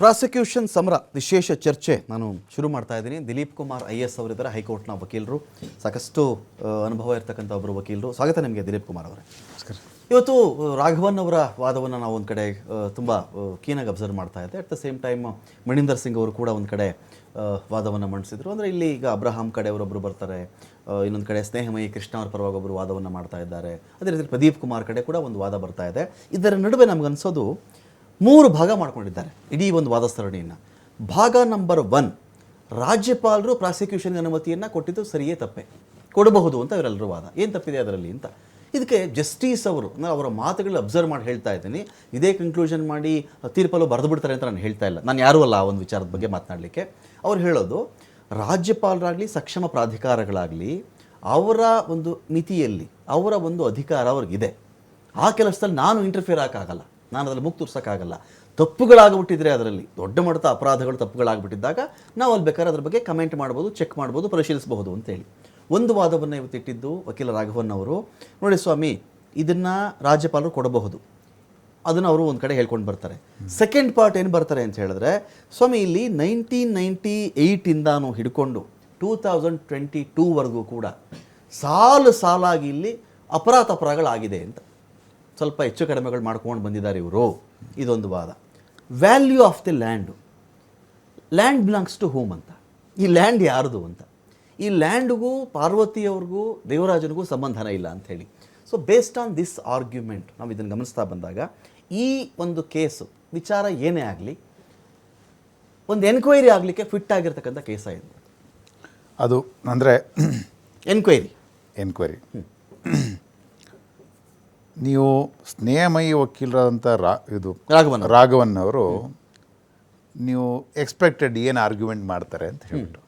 Prosecution ಸಮರ ವಿಶೇಷ ಚರ್ಚೆ ನಾನು ಶುರು ಮಾಡ್ತಾ ಇದ್ದೀನಿ. ದಿಲೀಪ್ ಕುಮಾರ್ ಐ ಎಸ್ ಅವರಿದ್ದಾರೆ ಹೈಕೋರ್ಟ್ನ ವಕೀಲರು ಸಾಕಷ್ಟು ಅನುಭವ ಇರತಕ್ಕಂಥ ಒಬ್ಬರು ವಕೀಲರು. ಸ್ವಾಗತ ನಿಮಗೆ ದಿಲೀಪ್ ಕುಮಾರ್ ಅವರೇ. ನಮಸ್ಕಾರ. ಇವತ್ತು ರಾಘವನ್ ಅವರ ವಾದವನ್ನು ನಾವು ಒಂದು ಕಡೆ ತುಂಬ ಕೀನಾಗಿ ಅಬ್ಸರ್ವ್ ಮಾಡ್ತಾ ಇದ್ದೆ. At the same time Maninder Singh ಅವರು ಕೂಡ ಒಂದು ಕಡೆ ವಾದವನ್ನು ಮಂಡಿಸಿದ್ರು. ಅಂದರೆ ಇಲ್ಲಿ ಈಗ ಅಬ್ರಹಾಂ ಕಡೆ ಅವರೊಬ್ಬರು ಬರ್ತಾರೆ ಇನ್ನೊಂದು ಕಡೆ ಸ್ನೇಹಮಯಿ ಕೃಷ್ಣ ಅವರ ಪರವಾಗಿ ಒಬ್ಬರು ವಾದವನ್ನು ಮಾಡ್ತಾ ಇದ್ದಾರೆ. ಅದೇ ರೀತಿ ಪ್ರದೀಪ್ ಕುಮಾರ್ ಕಡೆ ಕೂಡ ಒಂದು ವಾದ ಬರ್ತಾ ಇದೆ. ಇದರ ನಡುವೆ ನಮಗನ್ಸೋದು ಮೂರು ಭಾಗ ಮಾಡ್ಕೊಂಡಿದ್ದಾರೆ. ಇಡೀ ಒಂದು ವಾದ ಸರಣಿಯನ್ನು ಭಾಗ ನಂಬರ್ ಒನ್, ರಾಜ್ಯಪಾಲರು ಪ್ರಾಸಿಕ್ಯೂಷನ್ಗೆ ಅನುಮತಿಯನ್ನು ಕೊಟ್ಟಿದ್ದು ಸರಿಯೇ ತಪ್ಪೆ. ಕೊಡಬಹುದು ಅಂತ ಇವರೆಲ್ಲರೂ ವಾದ. ಏನು ತಪ್ಪಿದೆ ಅದರಲ್ಲಿ ಅಂತ? ಇದಕ್ಕೆ ಜಸ್ಟಿಸ್ ಅವರು ನಾನು ಅವರ ಮಾತುಗಳು ಅಬ್ಸರ್ವ್ ಮಾಡಿ ಹೇಳ್ತಾ ಇದ್ದೀನಿ. ಇದೇ ಕನ್ಕ್ಲೂಷನ್ ಮಾಡಿ, ತೀರ್ಪಲ್ಲೂ ಬರೆದು ಬಿಡ್ತಾರೆ ಅಂತ ನಾನು ಹೇಳ್ತಾ ಇಲ್ಲ. ನಾನು ಯಾರೂ ಅಲ್ಲ ಆ ಒಂದು ವಿಚಾರದ ಬಗ್ಗೆ ಮಾತನಾಡಲಿಕ್ಕೆ. ಅವ್ರು ಹೇಳೋದು, ರಾಜ್ಯಪಾಲರಾಗಲಿ ಸಕ್ಷಮ ಪ್ರಾಧಿಕಾರಗಳಾಗಲಿ, ಅವರ ಒಂದು ಮಿತಿಯಲ್ಲಿ, ಅವರ ಒಂದು ಅಧಿಕಾರ ಅವ್ರಿಗಿದೆ. ಆ ಕೆಲಸದಲ್ಲಿ ನಾನು ಇಂಟರ್ಫಿಯರ್ ಆಗೋಕ್ಕಾಗಲ್ಲ ನಾನು ಅದರಲ್ಲಿ ಮುಕ್ತ ತೋರ್ಸೋಕ್ಕಾಗಲ್ಲ. ತಪ್ಪುಗಳಾಗ್ಬಿಟ್ಟಿದ್ರೆ ಅದರಲ್ಲಿ ದೊಡ್ಡ ಮಟ್ಟದ ಅಪರಾಧಗಳು ತಪ್ಪುಗಳಾಗ್ಬಿಟ್ಟಿದ್ದಾಗ ನಾವು ಅಲ್ಲಿ ಬೇಕಾದ್ರೆ ಅದ್ರ ಬಗ್ಗೆ ಕಮೆಂಟ್ ಮಾಡ್ಬೋದು ಚೆಕ್ ಮಾಡ್ಬೋದು, ಪರಿಶೀಲಿಸಬಹುದು ಅಂತೇಳಿ ಒಂದು ವಾದವನ್ನು ಇವತ್ತಿಟ್ಟಿದ್ದು ವಕೀಲ ರಾಘವನ್ ಅವರು. ನೋಡಿ ಸ್ವಾಮಿ, ಇದನ್ನು ರಾಜ್ಯಪಾಲರು ಕೊಡಬಹುದು. ಅದನ್ನು ಅವರು ಒಂದು ಕಡೆ ಹೇಳ್ಕೊಂಡು ಬರ್ತಾರೆ. ಸೆಕೆಂಡ್ ಪಾರ್ಟ್ ಏನು ಬರ್ತಾರೆ ಅಂತ ಹೇಳಿದ್ರೆ, ಸ್ವಾಮಿ ಇಲ್ಲಿ ನೈನ್ಟೀನ್ ನೈಂಟಿ ಏಯ್ಟಿಂದಾನು ಹಿಡ್ಕೊಂಡು ಟೂ ತೌಸಂಡ್ ಟ್ವೆಂಟಿ ಟೂವರೆಗೂ ಕೂಡ ಸಾಲು ಸಾಲಾಗಿ ಇಲ್ಲಿ ಅಪರಾಧ ಅಪರಾಧಗಳಾಗಿದೆ ಅಂತ. ಸ್ವಲ್ಪ ಹೆಚ್ಚು ಕಡಿಮೆಗಳು ಮಾಡ್ಕೊಂಡು ಬಂದಿದ್ದಾರೆ ಇವರು. ಇದೊಂದು ವಾದ. Value of the land land belongs to home ಅಂತ? ಈ ಲ್ಯಾಂಡ್ ಯಾರ್ದು ಅಂತ? ಈ ಲ್ಯಾಂಡ್ಗೂ ಪಾರ್ವತಿಯವ್ರಿಗೂ ದೇವರಾಜನಿಗೂ ಸಂಬಂಧನ ಇಲ್ಲ ಅಂತ ಹೇಳಿ so based on this argument ನಾವು ಇದನ್ನು ಗಮನಿಸ್ತಾ ಬಂದಾಗ ಈ ಒಂದು ಕೇಸು ವಿಚಾರ ಏನೇ ಆಗಲಿ ಒಂದು ಎನ್ಕ್ವೈರಿ ಆಗಲಿಕ್ಕೆ ಫಿಟ್ ಆಗಿರ್ತಕ್ಕಂಥ ಕೇಸ ಇದು ಅದು ಅಂದರೆ ಎನ್ಕ್ವೈರಿ ಎನ್ಕ್ವೈರಿ ನೀವು ಸ್ನೇಹಮಯಿ ವಕೀಲರಾದಂಥ ರಾ ಇದು ರಾಘವನ್ ರಾಘವನ್ ಅವರು ನೀವು ಎಕ್ಸ್ಪೆಕ್ಟೆಡ್ ಏನು ಆರ್ಗ್ಯುಮೆಂಟ್ ಮಾಡ್ತಾರೆ ಅಂತ ಹೇಳ್ಬಿಟ್ಟು.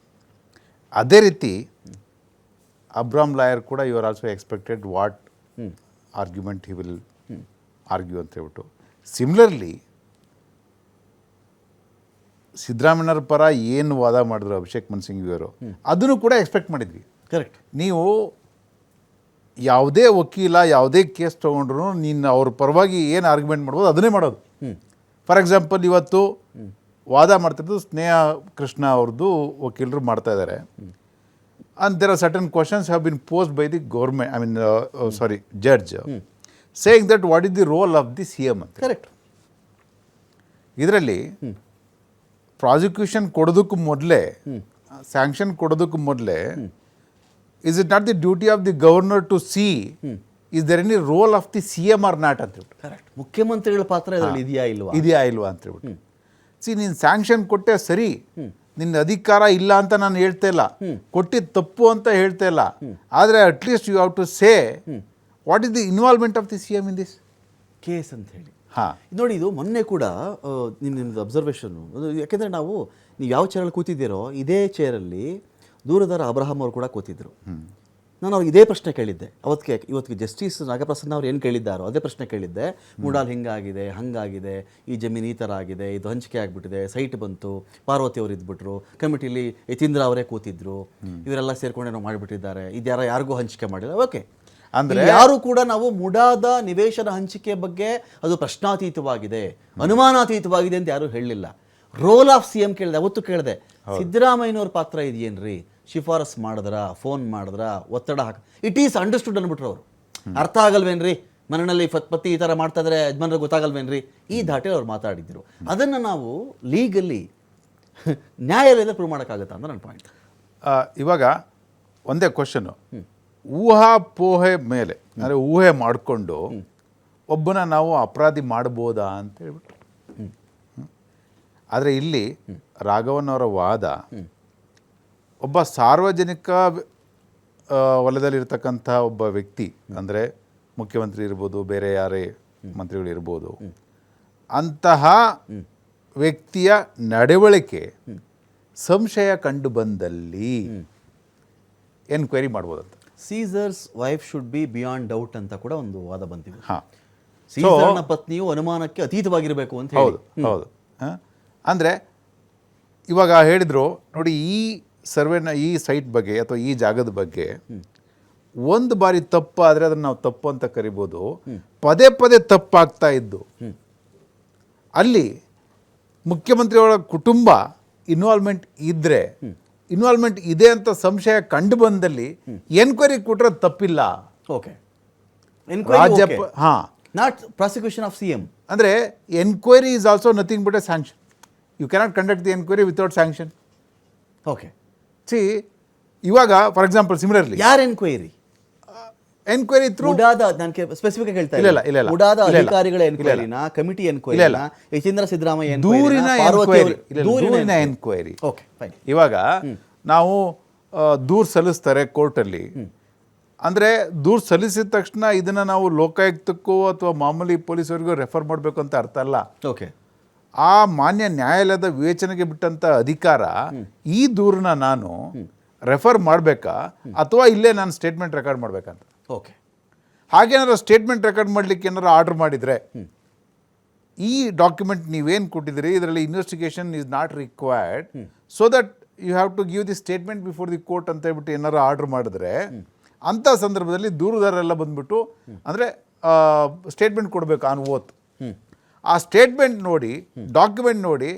ಅದೇ ರೀತಿ ಅಬ್ರಾಮ್ ಲಾಯರ್ ಕೂಡ you are also expected what argument he will argue ಅಂತ ಹೇಳ್ಬಿಟ್ಟು. ಸಿಮಿಲರ್ಲಿ ಸಿದ್ದರಾಮಯ್ಯರ ಪರ ಏನು ವಾದ ಮಾಡಿದ್ರು ಅಭಿಷೇಕ್ ಮನ್ ಇವರು ಅದನ್ನು ಕೂಡ ಎಕ್ಸ್ಪೆಕ್ಟ್ ಮಾಡಿದ್ವಿ. ಕರೆಕ್ಟ್ ನೀವು ಯಾವುದೇ ವಕೀಲ ಯಾವುದೇ ಕೇಸ್ ತೊಗೊಂಡ್ರು ನೀನು ಅವ್ರ ಪರವಾಗಿ ಏನು ಆರ್ಗ್ಯುಮೆಂಟ್ ಮಾಡ್ಬೋದು ಅದನ್ನೇ ಮಾಡೋದು. ಫಾರ್ ಎಕ್ಸಾಂಪಲ್ ಇವತ್ತು ವಾದ ಮಾಡ್ತಿರೋದು ಸ್ನೇಹ ಕೃಷ್ಣ ಅವ್ರದ್ದು ವಕೀಲರು ಮಾಡ್ತಾ ಇದ್ದಾರೆ and there are certain questions have been post by the government I mean sorry judge saying that what is the role of the C M ಅಂತ. ಕರೆಕ್ಟ್ ಇದರಲ್ಲಿ ಪ್ರಾಸಿಕ್ಯೂಷನ್ ಕೊಡೋದಕ್ಕೂ ಮೊದಲೇ ಸ್ಯಾಂಕ್ಷನ್ ಕೊಡೋದಕ್ಕೂ ಮೊದಲೇ is it not the duty of the governor to see is there any role of the C M are not ಅಂತ ಹೇಳ್ಬಿಟ್ಟು. Correct ಮುಖ್ಯಮಂತ್ರಿಗಳ ಪಾತ್ರ ಇದರಲ್ಲಿ ಇದೆಯಾ ಇಲ್ವಾ? ಇದೆಯಾ ಇಲ್ವಾ ಅಂತೇಳ್ಬಿಟ್ಟು ಸಿ ನೀನು ಸ್ಯಾಂಕ್ಷನ್ ಕೊಟ್ಟೆ ಸರಿ. ನಿನ್ನ ಅಧಿಕಾರ ಇಲ್ಲ ಅಂತ ನಾನು ಹೇಳ್ತಾ ಇಲ್ಲ. ಕೊಟ್ಟಿದ್ದು ತಪ್ಪು ಅಂತ ಹೇಳ್ತಾ ಇಲ್ಲ. ಆದರೆ at least you have to say what is the involvement of the C M in this case ಅಂತ ಹೇಳಿ. ಹಾಂ. ನೋಡಿ ಇದು ಮೊನ್ನೆ ಕೂಡ ನಿಮ್ಮ ನಿಮ್ಮದು ಅಬ್ಸರ್ವೇಷನ್ನು ಯಾಕೆಂದರೆ ನಾವು ನೀವು ಯಾವ ಚೇರಲ್ಲಿ ಕೂತಿದ್ದೀರೋ ಇದೇ ಚೇರಲ್ಲಿ ದೂರದರ ಅಬ್ರಹಾಂ ಅವರು ಕೂಡ ಕೂತಿದ್ರು. ನಾನು ಅವ್ರಿಗೆ ಇದೇ ಪ್ರಶ್ನೆ ಕೇಳಿದ್ದೆ. ಅವತ್ತಿಗೆ ಇವತ್ತಿಗೆ ಜಸ್ಟಿಸ್ ನಾಗಪ್ರಸನ್ನ ಅವ್ರು ಏನು ಕೇಳಿದ್ದಾರೋ ಅದೇ ಪ್ರಶ್ನೆ ಕೇಳಿದ್ದೆ. ಮೂಡಾಲ್ ಹಿಂಗಾಗಿದೆ ಹಂಗಾಗಿದೆ ಈ ಜಮೀನು ಈ ಥರ ಆಗಿದೆ ಇದು ಹಂಚಿಕೆ ಆಗಿಬಿಟ್ಟಿದೆ ಸೈಟ್ ಬಂತು ಪಾರ್ವತಿ ಅವರು ಇದ್ಬಿಟ್ರು ಕಮಿಟಿಲಿ ಯತೀಂದ್ರ ಅವರೇ ಕೂತಿದ್ರು ಇವರೆಲ್ಲ ಸೇರ್ಕೊಂಡೇನೋ ಮಾಡಿಬಿಟ್ಟಿದ್ದಾರೆ ಇದ್ಯಾರ ಯಾರಿಗೂ ಹಂಚಿಕೆ ಮಾಡಿಲ್ಲ. ಓಕೆ. ಅಂದ್ರೆ- ಯಾರು ಕೂಡ ನಾವು ಮುಡಾದ ನಿವೇಶನ ಹಂಚಿಕೆ ಬಗ್ಗೆ ಅದು ಪ್ರಶ್ನಾತೀತವಾಗಿದೆ ಅನುಮಾನಾತೀತವಾಗಿದೆ ಅಂತ ಯಾರು ಹೇಳಲಿಲ್ಲ ರೋಲ್ ಆಫ್ ಸಿ ಎಂ ಕೇಳಿದೆ ಅವತ್ತು ಕೇಳಿದೆ ಸಿದ್ದರಾಮಯ್ಯನವ್ರ ಪಾತ್ರ ಇದೆಯೇನ್ರಿ ಶಿಫಾರಸ್ ಮಾಡಿದ್ರ ಫೋನ್ ಮಾಡಿದ್ರ ಒತ್ತಡ ಹಾಕ ಇಟ್ ಈಸ್ ಅಂಡರ್ಸ್ಟುಡ್ ಅನ್ಬಿಟ್ರು ಅವರು. ಅರ್ಥ ಆಗಲ್ವೇನ್ರಿ? ಮನೆಯಲ್ಲಿ ಪತಿ ಈ ಥರ ಮಾಡ್ತಾ ಇದ್ರೆ ಯಜಮಾನ್ರಿಗೆ ಗೊತ್ತಾಗಲ್ವೇನ್ರಿ? ಈ ದಾಟಿ ಅವ್ರು ಮಾತಾಡಿದ್ರು. ಅದನ್ನು ನಾವು ಲೀಗಲಿ ನ್ಯಾಯಾಲಯದ ಪ್ರೂವ್ ಮಾಡೋಕ್ಕಾಗತ್ತಾ ಅಂತ ನನ್ನ ಪಾಯಿಂಟ್ ಇವಾಗ ಒಂದೇ ಕ್ವಶನು ಊಹಾಪೋಹೆ ಮೇಲೆ ಅಂದರೆ ಊಹೆ ಮಾಡಿಕೊಂಡು ಒಬ್ಬನ ನಾವು ಅಪರಾಧಿ ಮಾಡ್ಬೋದಾ ಅಂತ ಹೇಳ್ಬಿಟ್ಟು ಆದರೆ ಇಲ್ಲಿ ರಾಘವನವರ ಅವರ ವಾದ ಒಬ್ಬ ಸಾರ್ವಜನಿಕ ವಲಯದಲ್ಲಿರ್ತಕ್ಕಂಥ ಒಬ್ಬ ವ್ಯಕ್ತಿ ಅಂದರೆ ಮುಖ್ಯಮಂತ್ರಿ ಇರ್ಬೋದು ಬೇರೆ ಯಾರೇ ಮಂತ್ರಿಗಳು ಇರ್ಬೋದು ಅಂತಹ ವ್ಯಕ್ತಿಯ ನಡವಳಿಕೆ ಸಂಶಯ ಕಂಡು ಬಂದಲ್ಲಿ enquiry ಮಾಡ್ಬೋದಂತ. Caesar's wife should be beyond doubt ಅಂತ ಕೂಡ ಒಂದು ವಾದ ಬಂದಿದೆ. ಹಾಂ. ಸೀಸರ್ನ ಪತ್ನಿಯು ಅನುಮಾನಕ್ಕೆ ಅತೀತವಾಗಿರಬೇಕು ಅಂತ ಹೇಳಿ. ಹೌದು ಹೌದು. ಹಾಂ? ಅಂದರೆ ಇವಾಗ ಹೇಳಿದರು ನೋಡಿ ಈ ಸರ್ವೆನ ಈ ಸೈಟ್ ಬಗ್ಗೆ ಅಥವಾ ಈ ಜಾಗದ ಬಗ್ಗೆ ಒಂದು ಬಾರಿ ತಪ್ಪು ಆದರೆ ಅದನ್ನು ನಾವು ತಪ್ಪು ಅಂತ ಕರಿಬೋದು. ಪದೇ ಪದೇ ತಪ್ಪಾಗ್ತಾ ಇದ್ದು. ಅಲ್ಲಿ ಮುಖ್ಯಮಂತ್ರಿಯವರ ಕುಟುಂಬ ಇನ್ವಾಲ್ವ್ಮೆಂಟ್ ಇದ್ದರೆ ಇನ್ವಾಲ್ವ್ಮೆಂಟ್ ಇದೆ ಅಂತ ಸಂಶಯ ಕಂಡು ಬಂದಲ್ಲಿ ಎನ್ಕ್ವೈರಿ ಕೊಟ್ಟರೆ ತಪ್ಪಿಲ್ಲ. ಓಕೆ ರಾಜ್ಯ ಹಾಂ. Not prosecution of C M ಅಂದರೆ enquiry is also nothing but a sanction you cannot conduct the enquiry without sanction okay see ಇವಾಗ ಫಾರ್ ಎಕ್ಸಾಂಪಲ್ ಸಿಮಿಲರ್ಲಿ ಯಾರ ಎನ್ಕ್ವೈರಿ ಎನ್ಕ್ವೈರಿ ಥ್ರೂ ಉಡಾದ ನಾನು ಸ್ಪೆಸಿಫಿಕ್ ಹೇಳ್ತಾ ಇಲ್ಲ, ಇಲ್ಲ. ಉಡಾದ. ಅಧಿಕಾರಿಗಳ. ಎನ್ಕ್ವೈರಿನ ಕಮಿಟಿ ಎನ್ಕ್ವೈರಿ ಇಲ್ಲ. ಯಶೇಂದ್ರ ಸಿದ್ದರಾಮಯ್ಯ ದೂರಿನ ಎನ್ಕ್ವೈರಿ ದೂರಿನ ಎನ್ಕ್ವೈರಿ ಓಕೆ ಫೈನ್ ಇವಾಗ ನಾವು ದೂರ್ ದೂರು ಸಲ್ಲಿಸ್ತಾರೆ ಕೋರ್ಟಲ್ಲಿ. ಅಂದರೆ ದೂರು ಸಲ್ಲಿಸಿದ ತಕ್ಷಣ ಇದನ್ನು ನಾವು ಲೋಕಾಯುಕ್ತಕ್ಕೂ ಅಥವಾ ಮಾಮೂಲಿ ಪೊಲೀಸರಿಗೂ ರೆಫರ್ ಮಾಡಬೇಕು ಅಂತ ಅರ್ಥ ಅಲ್ಲ. ಓಕೆ ಆ ಮಾನ್ಯ ನ್ಯಾಯಾಲಯದ ವಿವೇಚನೆಗೆ ಬಿಟ್ಟಂಥ ಅಧಿಕಾರ ಈ ದೂರನ್ನ ನಾನು ರೆಫರ್ ಮಾಡಬೇಕಾ ಅಥವಾ ಇಲ್ಲೇ ನಾನು ಸ್ಟೇಟ್ಮೆಂಟ್ ರೆಕಾರ್ಡ್ ಮಾಡಬೇಕಂತ? ಓಕೆ. ಹಾಗೇನಾದ್ರು ಸ್ಟೇಟ್ಮೆಂಟ್ ರೆಕಾರ್ಡ್ ಮಾಡಲಿಕ್ಕೆ ಏನಾದ್ರು ಆರ್ಡರ್ ಮಾಡಿದರೆ ಈ ಡಾಕ್ಯುಮೆಂಟ್ ನೀವೇನು ಕೊಟ್ಟಿದ್ದೀರಿ? ಇದರಲ್ಲಿ investigation is not required so that you have to give the statement before the court ಅಂತ ಹೇಳ್ಬಿಟ್ಟು ಏನಾರು ಆರ್ಡರ್ ಮಾಡಿದ್ರೆ ಅಂಥ ಸಂದರ್ಭದಲ್ಲಿ ದೂರುದಾರರೆಲ್ಲ ಬಂದ್ಬಿಟ್ಟು ಅಂದರೆ ಸ್ಟೇಟ್ಮೆಂಟ್ ಕೊಡಬೇಕು ಆನ್ ಓತ್ ಆ ಸ್ಟೇಟ್ಮೆಂಟ್ ನೋಡಿ ಡಾಕ್ಯುಮೆಂಟ್ ನೋಡಿ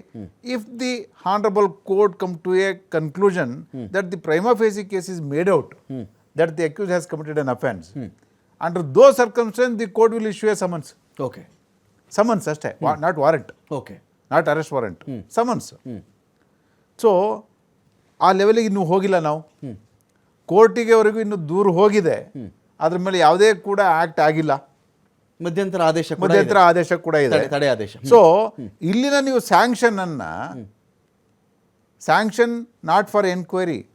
if the honourable court come to a conclusion that the prima facie case is made out that the accuse has committed an offence under those circumstances the court will issue a summons okay summons ಅಷ್ಟೇ not warrant okay not arrest warrant summons so ಆ ಲೆವೆಲಿಗೆ ಇನ್ನೂ ಹೋಗಿಲ್ಲ ನಾವು. ಕೋರ್ಟಿಗೆವರೆಗೂ ಇನ್ನು ದೂರ ಹೋಗಿದೆ. ಅದ್ರ ಮೇಲೆ ಯಾವುದೇ ಕೂಡ ಆ್ಯಕ್ಟ್ ಆಗಿಲ್ಲ. ಮಧ್ಯಂತರ ಆದೇಶ ಕೂಡ ಇದೆ. ಮಧ್ಯಂತರ ಆದೇಶ ಕೂಡ ಇದೆ. ತಡೆ- ಆದೇಶ. ಸೊ ಇಲ್ಲಿನ ನೀವು ಸ್ಯಾಂಕ್ಷನ್ ಅನ್ನ sanction not for enquiry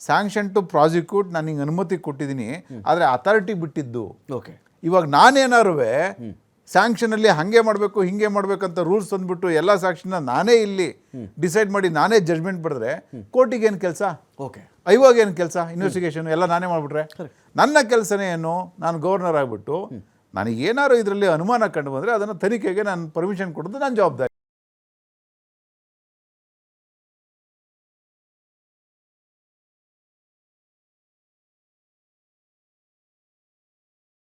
sanction to prosecute ನಾನು ಹಿಂಗೆ ಅನುಮತಿ ಕೊಟ್ಟಿದ್ದೀನಿ ಆದರೆ ಅಥಾರಿಟಿ ಬಿಟ್ಟಿದ್ದು. ಓಕೆ. ಇವಾಗ ನಾನೇನಾರು ಸ್ಯಾಂಕ್ಷನಲ್ಲಿ ಹಾಗೆ ಮಾಡಬೇಕು ಹಿಂಗೆ ಮಾಡಬೇಕಂತ ರೂಲ್ಸ್ ತಂದ್ಬಿಟ್ಟು ಎಲ್ಲ ಸಾಕ್ಷನ್ನ ನಾನೇ ಇಲ್ಲಿ ಡಿಸೈಡ್ ಮಾಡಿ ನಾನೇ ಜಜ್ಮೆಂಟ್ ಬರೆದ್ರೆ ಕೋರ್ಟಿಗೆ ಏನು ಕೆಲಸ? ಓಕೆ. ಐವಾಗ ಏನು ಕೆಲಸ? ಇನ್ವೆಸ್ಟಿಗೇಷನ್ ಎಲ್ಲ ನಾನೇ ಮಾಡಿಬಿಟ್ರೆ? ನನ್ನ ಕೆಲಸನೇ ಏನು? ನಾನು ಗವರ್ನರ್ ಆಗಿಬಿಟ್ಟು ನನಗೇನಾದ್ರು ಇದರಲ್ಲಿ ಅನುಮಾನ ಕಂಡು ಬಂದರೆ ಅದನ್ನು ತನಿಖೆಗೆ ನಾನು ಪರ್ಮಿಷನ್ ಕೊಡೋದು ನನ್ನ ಜವಾಬ್ದಾರಿ.